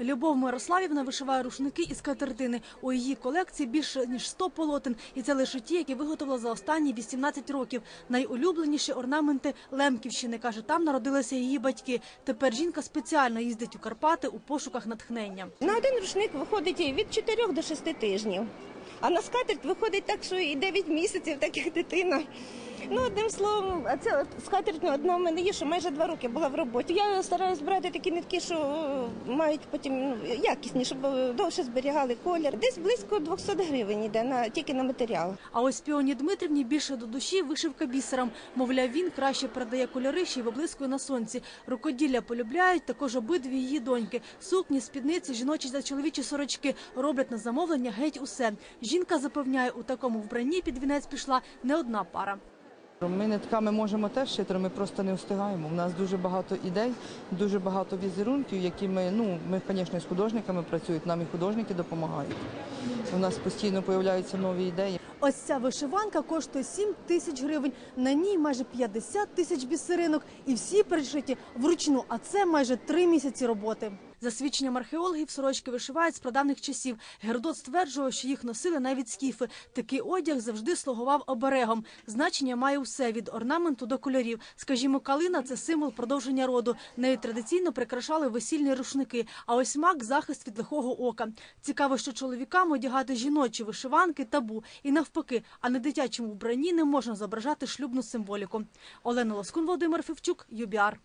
Любов Мирославівна вишиває рушники із катертини. У її колекції більше ніж 100 полотен, і це лише ті, які виготовила за останні 18 років. Найулюбленіші орнаменти Лемківщини каже, там народилися її батьки. Тепер жінка спеціально їздить у Карпати у пошуках натхнення. На один рушник виходить від 4 до 6 тижнів. А на скатерть виходить так, що і 9 місяців, так як дитина. Ну, одним словом, а це от одна в мене є, що майже два роки була в роботі. Я стараюсь брати такі нитки, що мають потім ну, якісні, щоб е, довше зберігали колір. Десь близько 200 гривень йде на тільки на матеріал. А ось Піоні Дмитрівні більше до душі вишивка бісером. Мовляв, він краще передає кольори, ще й виблискує на сонці. Рукоділля полюбляють також обидві її доньки. Сукні, спідниці, жіночі та чоловічі сорочки роблять на замовлення геть усе. Жінка запевняє, у такому вбранні під вінець пішла не одна пара. Ми нитками можемо теж шити, ми просто не встигаємо. У нас дуже багато ідей, дуже багато візерунків, які ми, ну, ми, звісно, з художниками працюють, нам і художники допомагають. У нас постійно з'являються нові ідеї. Ось ця вишиванка коштує 7 тисяч гривень. На ній майже 50 тисяч бісеринок, і всі перешиті вручну. А це майже три місяці роботи. За свідченням археологів, сорочки вишивають з прадавних часів. Геродот стверджує, що їх носили навіть скіфи. Такий одяг завжди слугував оберегом. Значення має усе від орнаменту до кольорів. Скажімо, калина це символ продовження роду. Нею традиційно прикрашали весільні рушники. А ось мак захист від лихого ока. Цікаво, що чоловікам одягати жіночі вишиванки табу і навпаки, а на дитячому вбранні не можна зображати шлюбну символіку. Олена Лоскун, Володимир Февчук, ЮБІАР.